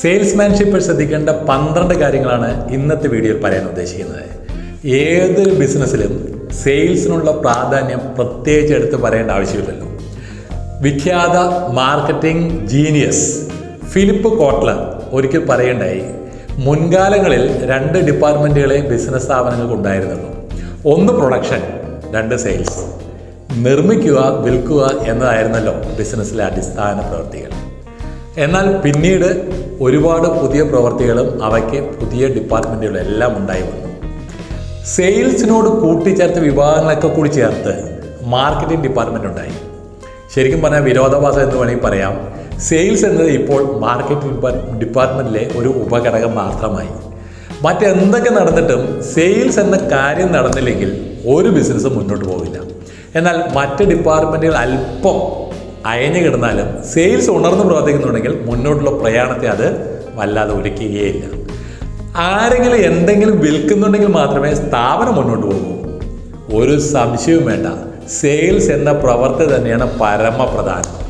സെയിൽസ്മാൻഷിപ്പിൽ ശ്രദ്ധിക്കേണ്ട പന്ത്രണ്ട് കാര്യങ്ങളാണ് ഇന്നത്തെ വീഡിയോയിൽ പറയാൻ ഉദ്ദേശിക്കുന്നത്. ഏതൊരു ബിസിനസ്സിലും സെയിൽസിനുള്ള പ്രാധാന്യം പ്രത്യേകിച്ച് എടുത്ത് പറയേണ്ട ആവശ്യമില്ലല്ലോ. വിഖ്യാത മാർക്കറ്റിംഗ് ജീനിയസ് ഫിലിപ്പ് കോട്ട്ലർ ഒരിക്കൽ പറയേണ്ടായി മുൻകാലങ്ങളിൽ രണ്ട് ഡിപ്പാർട്ട്മെന്റുകളെ ബിസിനസ് സ്ഥാപനങ്ങൾക്ക് ഉണ്ടായിരുന്നുള്ളൂ. ഒന്ന് പ്രൊഡക്ഷൻ രണ്ട് സെയിൽസ് നിർമ്മിക്കുക വിൽക്കുക എന്നതായിരുന്നല്ലോ ബിസിനസ്സിലെ അടിസ്ഥാന പ്രവൃത്തികൾ. എന്നാൽ പിന്നീട് ഒരുപാട് പുതിയ പ്രവർത്തികളും അവയ്ക്ക് പുതിയ ഡിപ്പാർട്ട്മെന്റുകളും എല്ലാം ഉണ്ടായി വന്നു. സെയിൽസിനോട് കൂട്ടിച്ചേർത്ത വിഭാഗങ്ങളൊക്കെ കൂടി ചേർത്ത് മാർക്കറ്റിംഗ് ഡിപ്പാർട്ട്മെന്റ് ഉണ്ടായി. ശരിക്കും പറഞ്ഞാൽ വിരോധാഭാസം എന്ന് വേണമെങ്കിൽ പറയാം. സെയിൽസ് എന്നത് ഇപ്പോൾ മാർക്കറ്റിംഗ് ഡിപ്പാർട്ട്മെന്റിലെ ഒരു ഉപഘടകം മാത്രമായി. മറ്റെന്തൊക്കെ നടന്നിട്ടും സെയിൽസ് എന്ന കാര്യം നടന്നില്ലെങ്കിൽ ഒരു ബിസിനസ്സും മുന്നോട്ട് പോകില്ല. എന്നാൽ മറ്റ് ഡിപ്പാർട്ട്മെന്റുകൾ അല്പം അയഞ്ഞു കിടന്നാലും സെയിൽസ് ഉണർന്ന് പ്രവർത്തിക്കുന്നുണ്ടെങ്കിൽ മുന്നോട്ടുള്ള പ്രയാണത്തെ അത് വല്ലാതെ ഒരുക്കുകയില്ല. ആരെങ്കിലും എന്തെങ്കിലും വിൽക്കുന്നുണ്ടെങ്കിൽ മാത്രമേ സ്ഥാപനം മുന്നോട്ട് പോകൂ ഒരു സംശയവും വേണ്ട. സെയിൽസ് എന്ന പ്രവർത്തി തന്നെയാണ് പരമപ്രധാനം.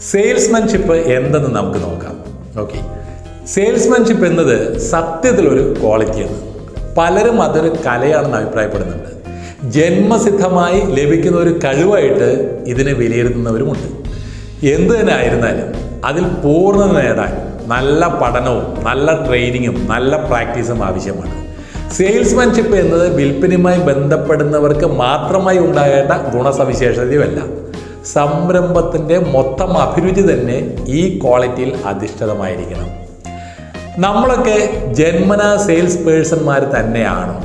സെയിൽസ്മാൻഷിപ്പ് എന്തെന്ന് നമുക്ക് നോക്കാം. ഓക്കെ സെയിൽസ്മാൻഷിപ്പ് എന്നത് സത്യത്തിലൊരു ക്വാളിറ്റിയാണ് പലരും അതൊരു കലയാണെന്ന് അഭിപ്രായപ്പെടുന്നുണ്ട്. ജന്മസിദ്ധമായി ലഭിക്കുന്ന ഒരു കഴിവായിട്ട് ഇതിനെ വിലയിരുത്തുന്നവരുമുണ്ട്. എന്ത് തന്നെ ആയിരുന്നാലും അതിൽ പൂർണത നേടാൻ നല്ല പഠനവും നല്ല ട്രെയിനിങ്ങും നല്ല പ്രാക്ടീസും ആവശ്യമാണ്. സെയിൽസ്മാൻഷിപ്പ് എന്നത് വിൽപ്പനയുമായി ബന്ധപ്പെടുന്നവർക്ക് മാത്രമായി ഉണ്ടാകേണ്ട ഗുണസവിശേഷതയുമല്ല. സംരംഭത്തിന്റെ മൊത്തം അഭിരുചി തന്നെ ഈ ക്വാളിറ്റിയിൽ അധിഷ്ഠിതമായിരിക്കണം. നമ്മളൊക്കെ ജന്മന സെയിൽസ് പേഴ്സൺമാർ തന്നെയാണോ.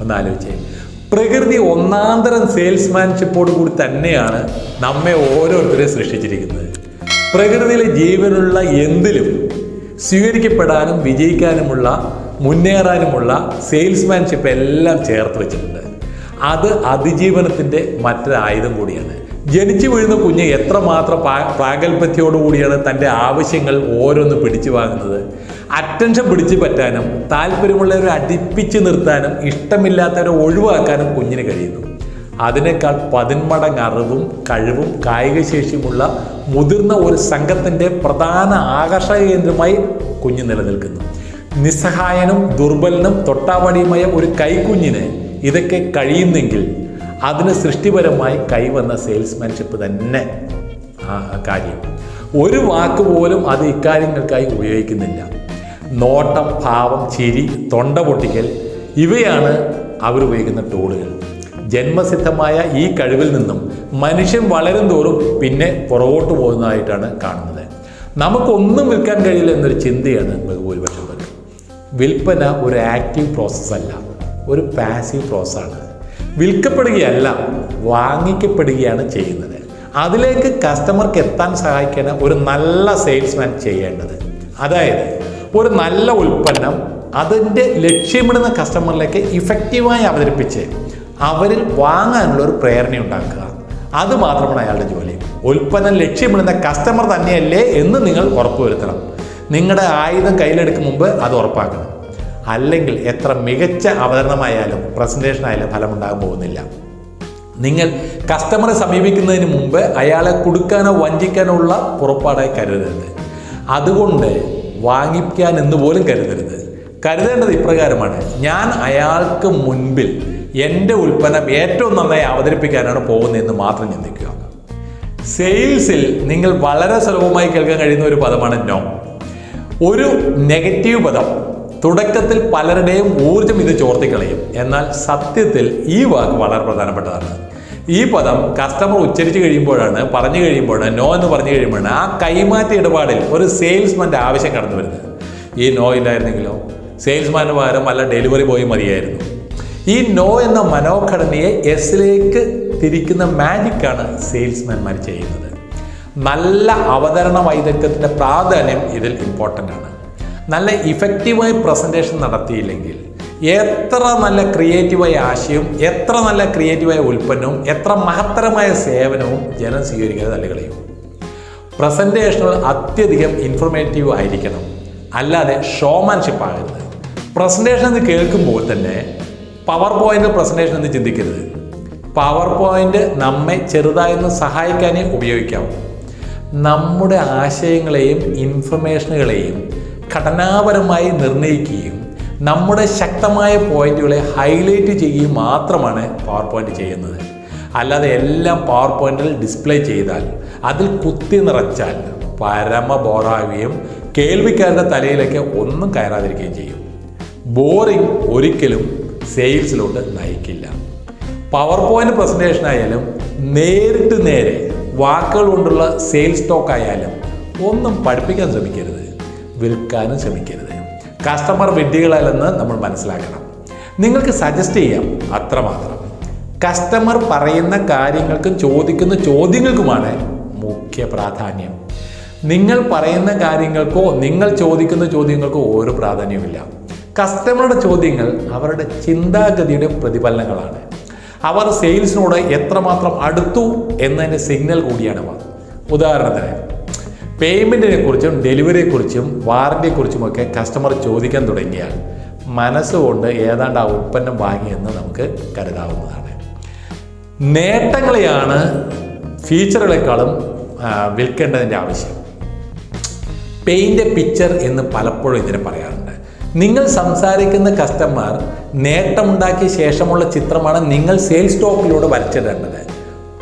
ഒന്ന് ആലോചിച്ചേ പ്രകൃതി ഒന്നാന്തരം സെയിൽസ്മാൻഷിപ്പോട് കൂടി തന്നെയാണ് നമ്മെ ഓരോരുത്തരെ സൃഷ്ടിച്ചിരിക്കുന്നത്. പ്രകൃതിയിലെ ജീവനുള്ള എന്തിലും സ്വീകരിക്കപ്പെടാനും വിജയിക്കാനുമുള്ള മുന്നേറാനുമുള്ള സെയിൽസ്മാൻഷിപ്പ് എല്ലാം ചേർത്ത് വെച്ചിട്ടുണ്ട്. അത് അതിജീവനത്തിന്റെ മറ്റൊരായുധം കൂടിയാണ്. ജനിച്ചു വീഴുന്ന കുഞ്ഞ് എത്രമാത്രം പ്രാ- പ്രാഗൽഭ്യത്തോടുകൂടിയാണ് തന്റെ ആവശ്യങ്ങൾ ഓരോന്ന് പിടിച്ചു വാങ്ങുന്നത്. അറ്റൻഷൻ പിടിച്ചു പറ്റാനും താല്പര്യമുള്ളവരെ അടുപ്പിച്ച് നിർത്താനും ഇഷ്ടമില്ലാത്തവരെ ഒഴിവാക്കാനും കുഞ്ഞിന് കഴിയുന്നു. അതിനേക്കാൾ പതിന്മടങ്ങ് അറിവും കഴിവും കായികശേഷിയുമുള്ള മുതിർന്ന ഒരു സംഘത്തിന്റെ പ്രധാന ആകർഷക കേന്ദ്രമായി കുഞ്ഞ് നിലനിൽക്കുന്നു. നിസ്സഹായനും ദുർബലനും തൊട്ടാവടിയുമായ ഒരു കൈക്കുഞ്ഞിന് ഇതൊക്കെ കഴിയുന്നെങ്കിൽ അതിന് സൃഷ്ടിപരമായി കൈവന്ന സെയിൽസ്മാൻഷിപ്പ് തന്നെ. കാര്യം. ഒരു വാക്ക് പോലും അത് ഇക്കാര്യങ്ങൾക്കായി ഉപയോഗിക്കുന്നില്ല. നോട്ടം ഭാവം ചിരി തൊണ്ട പൊട്ടിക്കൽ ഇവയാണ് അവരുപയോഗിക്കുന്ന ടൂളുകൾ ജന്മസിദ്ധമായ ഈ കഴിവിൽ നിന്നും മനുഷ്യൻ വളരും തോറും പിന്നെ പുറകോട്ട് പോകുന്നതായിട്ടാണ് കാണുന്നത്. നമുക്കൊന്നും വിൽക്കാൻ കഴിയില്ല എന്നൊരു ചിന്തയാണ് ബഹുഭൂരിപക്ഷം വിൽപ്പന ഒരു ആക്റ്റീവ് പ്രോസസ്സല്ല ഒരു പാസീവ് പ്രോസസ്സാണ് വിൽക്കപ്പെടുകയല്ല വാങ്ങിക്കപ്പെടുകയാണ് ചെയ്യുന്നത്. അതിലേക്ക് കസ്റ്റമർക്ക് എത്താൻ സഹായിക്കുന്ന ഒരു നല്ല സെയിൽസ്മാൻ ചെയ്യേണ്ടത്. അതായത് ഒരു നല്ല ഉൽപ്പന്നം അതിന്റെ ലക്ഷ്യമിടുന്ന കസ്റ്റമറിലേക്ക് ഇഫക്റ്റീവായി അവതരിപ്പിച്ച് അവരിൽ വാങ്ങാനുള്ള ഒരു പ്രേരണ ഉണ്ടാക്കുക. അത് മാത്രമാണ് അയാളുടെ ജോലി. ഉൽപ്പന്നം ലക്ഷ്യമിടുന്ന കസ്റ്റമർ തന്നെയല്ലേ എന്ന് നിങ്ങൾ ഉറപ്പുവരുത്തണം. നിങ്ങളുടെ ആയുധം കയ്യിലെടുക്കും മുമ്പ് അത് ഉറപ്പാക്കണം. അല്ലെങ്കിൽ എത്ര മികച്ച അവതരണമായാലും പ്രസന്റേഷൻ ആയാലും ഫലമുണ്ടാകാൻ പോകുന്നില്ല. നിങ്ങൾ കസ്റ്റമറെ സമീപിക്കുന്നതിന് മുമ്പ് അയാളെ കൊടുക്കാനോ വഞ്ചിക്കാനോ ഉള്ള പുറപ്പാടായി കരുതരുത്. അതുകൊണ്ട് വാങ്ങിക്കാൻ എന്ന് പോലും കരുതരുത്. കരുതേണ്ടത് ഇപ്രകാരമാണ്. ഞാൻ അയാൾക്ക് മുൻപിൽ എന്റെ ഉൽപ്പന്നം ഏറ്റവും നന്നായി അവതരിപ്പിക്കാനാണ് പോകുന്നതെന്ന് മാത്രം ചിന്തിക്കുക. സെയിൽസിൽ നിങ്ങൾ വളരെ സുലഭമായി കേൾക്കാൻ കഴിയുന്ന ഒരു പദമാണ് നോ ഒരു നെഗറ്റീവ് പദം തുടക്കത്തിൽ പലരുടെയും ഊർജം ഇത് ചോർത്തിക്കളയും. എന്നാൽ സത്യത്തിൽ ഈ വാക്ക് വളരെ പ്രധാനപ്പെട്ടതാണ്. ഈ പദം കസ്റ്റമർ ഉച്ചരിച്ച് കഴിയുമ്പോഴാണ് പറഞ്ഞു കഴിയുമ്പോഴാണ് നോ എന്ന് പറഞ്ഞു കഴിയുമ്പോഴാണ് ആ കൈമാറ്റ ഇടപാടിൽ ഒരു സെയിൽസ്മാന്റെ ആവശ്യം കടന്നു വരുന്നത്. ഈ നോ ഇല്ലായിരുന്നെങ്കിലോ? സെയിൽസ്മാന് പകരം വല്ല ഡെലിവറി ബോയ് മതിയായിരുന്നു. ഈ നോ എന്ന മനോഘടനയെ എസിലേക്ക് തിരിക്കുന്ന മാജിക്കാണ് സെയിൽസ്മാൻമാർ ചെയ്യുന്നത്. നല്ല അവതരണ വൈദഗ്ധ്യത്തിന്റെ പ്രാധാന്യം ഇതിൽ ഇമ്പോർട്ടന്റ് ആണ്. നല്ല ഇഫക്റ്റീവായി പ്രസന്റേഷൻ നടത്തിയില്ലെങ്കിൽ എത്ര നല്ല ക്രിയേറ്റീവായ ആശയവും എത്ര നല്ല ക്രിയേറ്റീവായ ഉൽപ്പന്നവും എത്ര മഹത്തരമായ സേവനവും ജനം സ്വീകരിക്കുന്നത് തള്ളികളയും പ്രസന്റേഷനുകൾ അത്യധികം ഇൻഫർമേറ്റീവ് ആയിരിക്കണം. അല്ലാതെ ഷോമാൻഷിപ്പ് ആകരുത്. പ്രസന്റേഷൻ എന്ന് കേൾക്കുമ്പോൾ തന്നെ പവർ പോയിന്റ് പ്രസന്റേഷൻ എന്ന് ചിന്തിക്കരുത്. പവർ പോയിന്റ് നമ്മെ ചെറുതായൊന്ന് സഹായിക്കാനേ ഉപയോഗിക്കാം നമ്മുടെ ആശയങ്ങളെയും ഇൻഫർമേഷനുകളെയും ഘടനാപരമായി നിർണയിക്കുകയും നമ്മുടെ ശക്തമായ പോയിന്റുകളെ ഹൈലൈറ്റ് ചെയ്യുകയും മാത്രമാണ് പവർ പോയിന്റ് ചെയ്യുന്നത്. അല്ലാതെ എല്ലാം പവർ പോയിന്റിൽ ഡിസ്പ്ലേ ചെയ്താൽ അതിൽ കുത്തി നിറച്ചാൽ പരമ ബോറാവുകയും കേൾവിക്കാരുടെ തലയിലേക്ക് ഒന്നും കയറാതിരിക്കുകയും ചെയ്യും. ബോറിംഗ് ഒരിക്കലും സെയിൽസിലോട്ട് നയിക്കില്ല. പവർ പോയിന്റ് പ്രസന്റേഷൻ ആയാലും നേരിട്ട് നേരെ വാക്കുകൾ കൊണ്ടുള്ള സെയിൽസ് ടോക്ക് ആയാലും ഒന്നും പഠിപ്പിക്കാൻ ശ്രമിക്കരുത്. വിൽക്കാനും ശ്രമിക്കരുത്. കസ്റ്റമർ വിഡ്ഢികളല്ലെന്ന് നമ്മൾ മനസ്സിലാക്കണം. നിങ്ങൾക്ക് സജസ്റ്റ് ചെയ്യാം അത്രമാത്രം. കസ്റ്റമർ പറയുന്ന കാര്യങ്ങൾക്കും ചോദിക്കുന്ന ചോദ്യങ്ങൾക്കുമാണ് മുഖ്യ പ്രാധാന്യം. നിങ്ങൾ പറയുന്ന കാര്യങ്ങൾക്കോ നിങ്ങൾ ചോദിക്കുന്ന ചോദ്യങ്ങൾക്കോ ഒരു പ്രാധാന്യവുമില്ല. കസ്റ്റമറുടെ ചോദ്യങ്ങൾ അവരുടെ ചിന്താഗതിയുടെ പ്രതിഫലനങ്ങളാണ്. അവർ സെയിൽസിനോട് എത്രമാത്രം അടുത്തു എന്നതിന്റെ സിഗ്നൽ കൂടിയാണ് ഉദാഹരണത്തിന് പേയ്മെന്റിനെ കുറിച്ചും ഡെലിവറിയെക്കുറിച്ചും വാറന്റിയെക്കുറിച്ചുമൊക്കെ കസ്റ്റമർ ചോദിക്കാൻ തുടങ്ങിയാൽ മനസ്സുകൊണ്ട് ഏതാണ്ട് ആ ഉൽപ്പന്നം വാങ്ങിയെന്ന് നമുക്ക് കരുതാവുന്നതാണ്. നേട്ടങ്ങളെയാണ് ഫീച്ചറുകളെക്കാളും വിൽക്കേണ്ടതിന്റെ ആവശ്യം. പെയിന്റ് പിക്ചർ എന്ന് പലപ്പോഴും ഇതിനെ പറയാറുണ്ട്. നിങ്ങൾ സംസാരിക്കുന്ന കസ്റ്റമർ നേട്ടമുണ്ടാക്കിയ ശേഷമുള്ള ചിത്രമാണ് നിങ്ങൾ സെയിൽസ് സ്റ്റോക്കിലൂടെ വരച്ചിടേണ്ടത്.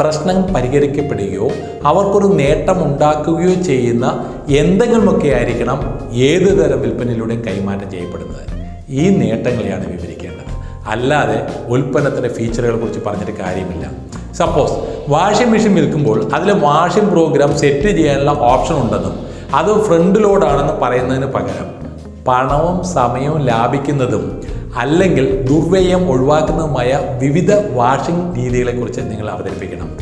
പ്രശ്നം പരിഹരിക്കപ്പെടുകയോ അവർക്കൊരു നേട്ടം ഉണ്ടാക്കുകയോ ചെയ്യുന്ന എന്തെങ്കിലുമൊക്കെ ആയിരിക്കണം ഏത് തരം വിൽപ്പനയിലൂടെയും കൈമാറ്റം ചെയ്യപ്പെടുന്നത്. ഈ നേട്ടങ്ങളെയാണ് വിവരിക്കേണ്ടത്. അല്ലാതെ ഉൽപ്പന്നത്തിന്റെ ഫീച്ചറുകളെ കുറിച്ച് പറഞ്ഞിട്ട് കാര്യമില്ല. സപ്പോസ് വാഷിംഗ് മെഷീൻ വിൽക്കുമ്പോൾ അതിൽ വാഷിംഗ് പ്രോഗ്രാം സെറ്റ് ചെയ്യാനുള്ള ഓപ്ഷൻ ഉണ്ടെന്നും അത് ഫ്രണ്ട് ലോഡാണെന്ന് പറയുന്നതിന് പകരം പണവും സമയവും ലാഭിക്കുന്നതും അല്ലെങ്കിൽ ദുർവ്യയം ഒഴിവാക്കുന്നതുമായ വിവിധ വാഷിംഗ് രീതികളെക്കുറിച്ച് നിങ്ങൾ അവതരിപ്പിക്കണം.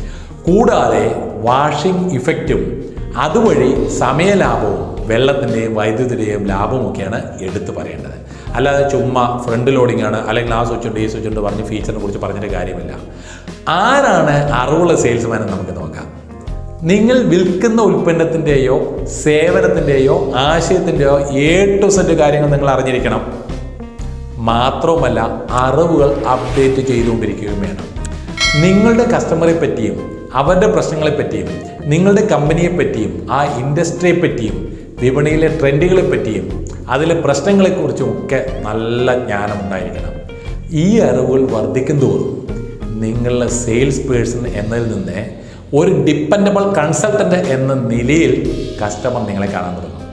കൂടാതെ വാഷിംഗ് ഇഫക്റ്റും അതുവഴി സമയലാഭവും വെള്ളത്തിന്റെയും വൈദ്യുതിയുടെയും ലാഭമൊക്കെയാണ് എടുത്തു പറയേണ്ടത്. അല്ലാതെ ചുമ്മാ ഫ്രണ്ട് ലോഡിംഗ് ആണ് അല്ലെങ്കിൽ ആ സ്വിച്ച് ഉണ്ട് ഈ സ്വിച്ച് ഉണ്ട് പറഞ്ഞ് ഫീച്ചറിനെ കുറിച്ച് പറഞ്ഞിട്ട് കാര്യമില്ല. ആരാണ് അറിവുള്ള സെയിൽസ്മാൻ എന്ന് നമുക്ക് നോക്കാം. നിങ്ങൾ വിൽക്കുന്ന ഉൽപ്പന്നത്തിന്റെയോ സേവനത്തിന്റെയോ ആശയത്തിന്റെയോ എ ടു സെറ്റ് കാര്യങ്ങൾ നിങ്ങൾ അറിഞ്ഞിരിക്കണം. മാത്രവുമല്ല അറിവുകൾ അപ്ഡേറ്റ് ചെയ്തുകൊണ്ടിരിക്കുകയും വേണം. നിങ്ങളുടെ കസ്റ്റമറെ പറ്റിയും അവരുടെ പ്രശ്നങ്ങളെ പറ്റിയും നിങ്ങളുടെ കമ്പനിയെ പറ്റിയും ആ ഇൻഡസ്ട്രിയെ പറ്റിയും വിപണിയിലെ ട്രെൻഡുകളെ പറ്റിയും അതിലെ പ്രശ്നങ്ങളെക്കുറിച്ചും ഒക്കെ നല്ല ജ്ഞാനം ഉണ്ടായിരിക്കണം. ഈ അറിവുകൾ വർദ്ധിക്കും തോറും നിങ്ങളുടെ സെയിൽസ് പേഴ്സൺ എന്നതിൽ നിന്ന് ഒരു ഡിപ്പെൻഡബിൾ കൺസൾട്ടന്റ് എന്ന നിലയിൽ കസ്റ്റമർ നിങ്ങളെ കാണാൻ തുടങ്ങും.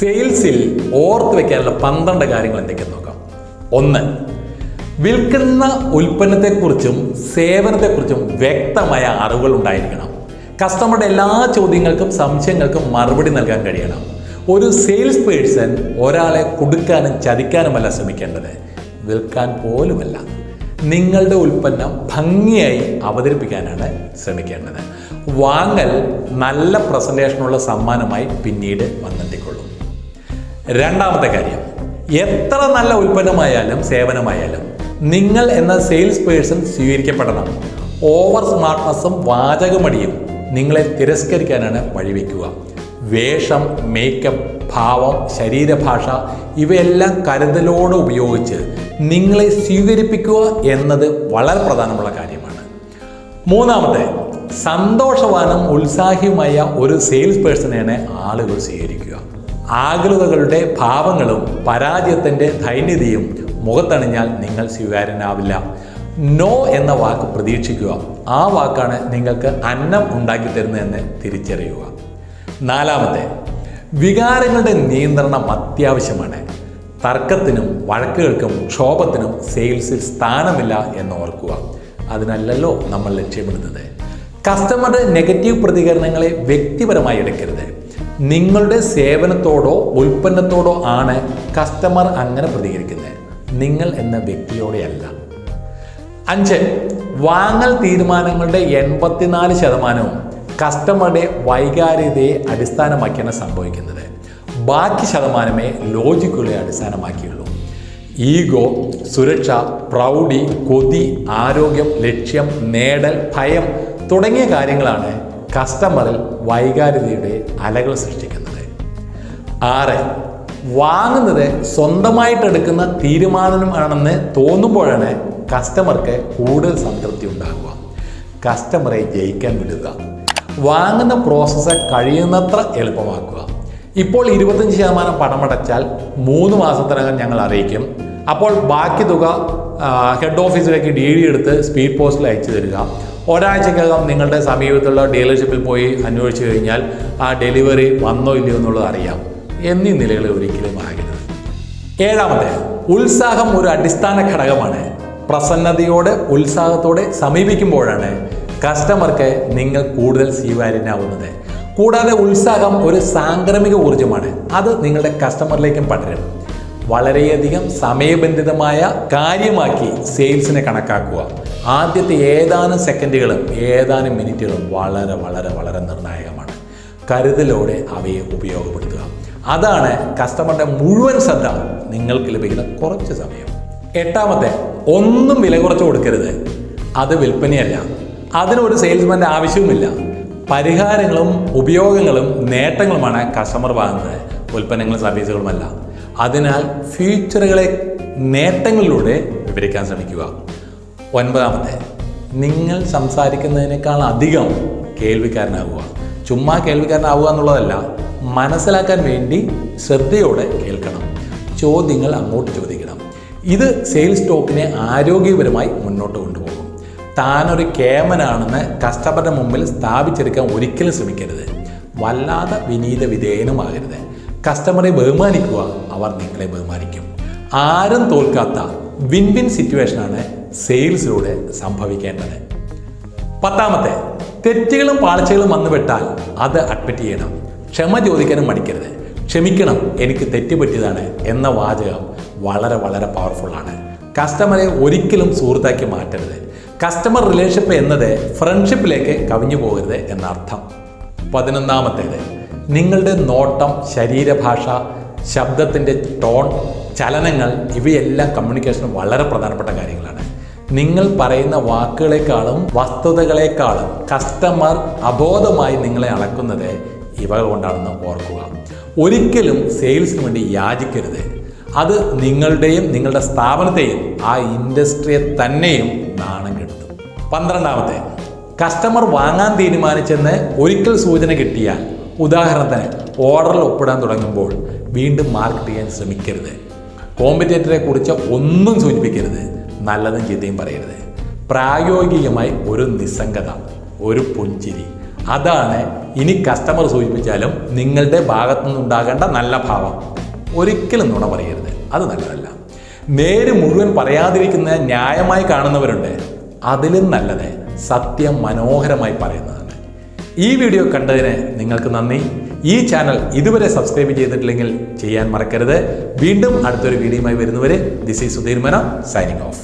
സെയിൽസിൽ ഓർത്ത് വെക്കാനുള്ള പന്ത്രണ്ട് കാര്യങ്ങൾ എന്തൊക്കെയെന്ന് നോക്കാം. ഒന്ന്. വിൽക്കുന്ന ഉൽപ്പന്നത്തെക്കുറിച്ചും സേവനത്തെക്കുറിച്ചും വ്യക്തമായ അറിവുകൾ ഉണ്ടായിരിക്കണം. കസ്റ്റമറുടെ എല്ലാ ചോദ്യങ്ങൾക്കും സംശയങ്ങൾക്കും മറുപടി നൽകാൻ കഴിയണം. ഒരു സെയിൽസ് പേഴ്സൺ ഒരാളെ കൊടുക്കാനും ചതിക്കാനുമല്ല ശ്രമിക്കേണ്ടത്. വിൽക്കാൻ പോലുമല്ല. നിങ്ങളുടെ ഉൽപ്പന്നം ഭംഗിയായി അവതരിപ്പിക്കാനാണ് ശ്രമിക്കേണ്ടത്. വാങ്ങൽ നല്ല പ്രസന്റേഷനുള്ള സമ്മാനമായി പിന്നീട് വന്നെത്തിക്കൊള്ളും. രണ്ടാമത്തെ കാര്യം. എത്ര നല്ല ഉൽപ്പന്നമായാലും സേവനമായാലും നിങ്ങൾ എന്ന സെയിൽസ് പേഴ്സൺ സ്വീകരിക്കപ്പെടണം. ഓവർ സ്മാർട്ട്നെസ്സും വാചകമടിയും നിങ്ങളെ തിരസ്കരിക്കാനാണ് വഴിവെക്കുക. വേഷം മേക്കപ്പ് ഭാവം ശരീരഭാഷ ഇവയെല്ലാം കരുതലോടെ ഉപയോഗിച്ച് നിങ്ങളെ സ്വീകരിപ്പിക്കുക എന്നത് വളരെ പ്രധാനമുള്ള കാര്യമാണ്. മൂന്നാമത്തെ സന്തോഷവാനും ഉത്സാഹിയുമായ ഒരു സെയിൽസ് പേഴ്സണെയാണ് ആളുകൾ സ്വീകരിക്കുക. ആകുലതകളുടെ ഭാവങ്ങളും പരാജയത്തിന്റെ ദൈന്യതയും മുഖത്തണിഞ്ഞാൽ നിങ്ങൾ സ്വീകാര്യനാവില്ല. നോ എന്ന വാക്ക് പ്രതീക്ഷിക്കുക. ആ വാക്കാണ് നിങ്ങൾക്ക് അന്നം ഉണ്ടാക്കി തരുന്നതെന്ന് തിരിച്ചറിയുക. നാലാമത്തെ വികാരങ്ങളുടെ നിയന്ത്രണം അത്യാവശ്യമാണ്. തർക്കത്തിനും വഴക്കുകൾക്കും ക്ഷോഭത്തിനും സെയിൽസിൽ സ്ഥാനമില്ല എന്ന് ഓർക്കുക. അതിനല്ലല്ലോ നമ്മൾ ലക്ഷ്യമിടുന്നത്. കസ്റ്റമറുടെ നെഗറ്റീവ് പ്രതികരണങ്ങളെ വ്യക്തിപരമായി എടുക്കരുത്. നിങ്ങളുടെ സേവനത്തോടോ ഉൽപ്പന്നത്തോടോ ആണ് കസ്റ്റമർ അങ്ങനെ പ്രതികരിക്കുന്നത്. നിങ്ങൾ എന്ന വ്യക്തിയോടെയല്ല. അഞ്ച് വാങ്ങൽ തീരുമാനങ്ങളുടെ എൺപത്തിനാല് ശതമാനവും കസ്റ്റമറുടെ വൈകാരികതയെ അടിസ്ഥാനമാക്കിയാണ് സംഭവിക്കുന്നത്. ബാക്കി ശതമാനമേ ലോജിക്കുകളെ അടിസ്ഥാനമാക്കിയുള്ളൂ. ഈഗോ സുരക്ഷ പ്രൗഢി കൊതി ആരോഗ്യം ലക്ഷ്യം നേടൽ ഭയം തുടങ്ങിയ കാര്യങ്ങളാണ് കസ്റ്റമറിൽ വൈകാരികതയുടെ അലകൾ സൃഷ്ടിക്കുന്നത്. ആറ് വാങ്ങുന്നത് സ്വന്തമായിട്ട് എടുക്കുന്ന തീരുമാനമാണെന്ന് തോന്നുമ്പോഴാണ് കസ്റ്റമർക്ക് കൂടുതൽ സംതൃപ്തി ഉണ്ടാകുക കസ്റ്റമറെ ജയിക്കാൻ വിടുക. വാങ്ങുന്ന പ്രോസസ്സ് കഴിയുന്നത്ര എളുപ്പമാക്കുക. ഇപ്പോൾ ഇരുപത്തഞ്ച് ശതമാനം പണമടച്ചാൽ മൂന്ന് മാസത്തിനകം ഞങ്ങൾ അറിയിക്കും. അപ്പോൾ ബാക്കി തുക ഹെഡ് ഓഫീസിലേക്ക് ഡി ഡി എടുത്ത് സ്പീഡ് പോസ്റ്റിൽ അയച്ചു തരിക. ഒരാഴ്ചക്കകം നിങ്ങളുടെ സമീപത്തുള്ള ഡീലർഷിപ്പിൽ പോയി അന്വേഷിച്ചു കഴിഞ്ഞാൽ ആ ഡെലിവറി വന്നോ ഇല്ലയോ എന്നുള്ളത് അറിയാം എന്നീ നിലകളിൽ ഒരിക്കലും ആകരുത്. ഏഴാമത്തെ ഉത്സാഹം ഒരു അടിസ്ഥാന ഘടകമാണ്. പ്രസന്നതയോടെ ഉത്സാഹത്തോടെ സമീപിക്കുമ്പോഴാണ് കസ്റ്റമർക്ക് നിങ്ങൾ കൂടുതൽ സ്വീകാര്യനാവുന്നത്. കൂടാതെ ഉത്സാഹം ഒരു സാംക്രമിക ഊർജമാണ്. അത് നിങ്ങളുടെ കസ്റ്റമറിലേക്കും പടരും. വളരെയധികം സമയബന്ധിതമായ കാര്യമാക്കി സെയിൽസിനെ കണക്കാക്കുക. ആദ്യത്തെ ഏതാനും സെക്കൻഡുകളും ഏതാനും മിനിറ്റുകളും വളരെ വളരെ വളരെ നിർണായകമാണ്. കരുതലോടെ അവയെ ഉപയോഗപ്പെടുത്തുക. അതാണ് കസ്റ്റമറുടെ മുഴുവൻ ശ്രദ്ധ നിങ്ങൾക്ക് ലഭിക്കുന്ന കുറച്ച് സമയം. എട്ടാമത്തെ ഒന്നും വില കുറച്ച് കൊടുക്കരുത്. അത് വിൽപ്പനയല്ല. അതിനൊരു സെയിൽസ്മാന്റെ ആവശ്യവുമില്ല. പരിഹാരങ്ങളും ഉപയോഗങ്ങളും നേട്ടങ്ങളുമാണ് കസ്റ്റമർ വാങ്ങുന്നത്. ഉൽപ്പന്നങ്ങളും സർവീസുകളുമല്ല. അതിനാൽ ഫ്യൂച്ചറുകളെ നേട്ടങ്ങളിലൂടെ വിവരിക്കാൻ ശ്രമിക്കുക. ഒൻപതാമത്തെ നിങ്ങൾ സംസാരിക്കുന്നതിനേക്കാൾ അധികം കേൾവിക്കാരനാകുക ചുമ്മാ കേൾവിക്കാരനാവുക എന്നുള്ളതല്ല മനസ്സിലാക്കാൻ വേണ്ടി ശ്രദ്ധയോടെ കേൾക്കണം. ചോദ്യങ്ങൾ അങ്ങോട്ട് ചോദിക്കണം. ഇത് സെയിൽസ് സ്റ്റോക്കിനെ ആരോഗ്യപരമായി മുന്നോട്ട് കൊണ്ടുപോകും. താനൊരു കേമനാണെന്ന് കസ്റ്റമറുടെ മുമ്പിൽ സ്ഥാപിച്ചെടുക്കാൻ ഒരിക്കലും ശ്രമിക്കരുത്. വല്ലാതെ വിനീത വിധേയനുമാകരുത്. കസ്റ്റമറെ ബഹുമാനിക്കുക അവർ നിങ്ങളെ ബഹുമാനിക്കും. ആരും തോൽക്കാത്ത വിൻ വിൻ സിറ്റുവേഷനാണ് സെയിൽസിലൂടെ സംഭവിക്കേണ്ടത്. പത്താമത്തെ തെറ്റുകളും പാളിച്ചകളും വന്നുപെട്ടാൽ അത് അഡ്മിറ്റ് ചെയ്യണം. ക്ഷമ ചോദിക്കാനും മടിക്കരുത്. ക്ഷമിക്കണം എനിക്ക് തെറ്റുപറ്റിയതാണ് എന്ന വാചകം വളരെ വളരെ പവർഫുള്ളാണ് കസ്റ്റമറെ ഒരിക്കലും സുഹൃത്താക്കി മാറ്റരുത്. കസ്റ്റമർ റിലേഷൻഷിപ്പ് എന്നത് ഫ്രണ്ട്ഷിപ്പിലേക്ക് കവിഞ്ഞു പോകരുത് എന്നർത്ഥം. പതിനൊന്നാമത്തേത് നിങ്ങളുടെ നോട്ടം ശരീരഭാഷ ശബ്ദത്തിന്റെ ടോൺ ചലനങ്ങൾ ഇവയെല്ലാം കമ്മ്യൂണിക്കേഷന് വളരെ പ്രധാനപ്പെട്ട കാര്യങ്ങളാണ്. നിങ്ങൾ പറയുന്ന വാക്കുകളെക്കാളും വസ്തുതകളെക്കാളും കസ്റ്റമർ അബോധമായി നിങ്ങളെ അളക്കുന്നത് ഇവ കൊണ്ടാണെന്ന് ഓർക്കുക. ഒരിക്കലും സെയിൽസിന് വേണ്ടി യാചിക്കരുത്. അത് നിങ്ങളുടെയും നിങ്ങളുടെ സ്ഥാപനത്തെയും ആ ഇൻഡസ്ട്രിയെ തന്നെയും നാണം കെടുത്തും. പന്ത്രണ്ടാമത്തെ കസ്റ്റമർ വാങ്ങാൻ തീരുമാനിച്ചെന്ന് ഒരിക്കൽ സൂചന കിട്ടിയാൽ ഉദാഹരണത്തിന് ഓർഡറിൽ ഒപ്പിടാൻ തുടങ്ങുമ്പോൾ വീണ്ടും മാർക്കറ്റ് ചെയ്യാൻ ശ്രമിക്കരുത്. കോമ്പറ്റേറ്ററെ കുറിച്ച് ഒന്നും സൂചിപ്പിക്കരുത്. നല്ലതും ചീത്തയും പറയരുത്. പ്രായോഗികമായി ഒരു നിസ്സംഗത ഒരു പുഞ്ചിരി. അതാണ് ഇനി കസ്റ്റമർ സൂചിപ്പിച്ചാലും നിങ്ങളുടെ ഭാഗത്തു നിന്നുണ്ടാകേണ്ട നല്ല ഭാവം. ഒരിക്കലും നുണ പറയരുത്. അത് നല്ലതല്ല. നേര് മുഴുവൻ പറയാതിരിക്കുന്ന ന്യായമായി കാണുന്നവരുണ്ട്. അതിലും നല്ലത് സത്യം മനോഹരമായി പറയുന്നതാണ് ഈ വീഡിയോ കണ്ടതിന് നിങ്ങൾക്ക് നന്ദി. ഈ ചാനൽ ഇതുവരെ സബ്സ്ക്രൈബ് ചെയ്തിട്ടില്ലെങ്കിൽ ചെയ്യാൻ മറക്കരുത്. വീണ്ടും അടുത്തൊരു വീഡിയോയുമായി വരുന്നവരെ this is Sudheer Menon signing off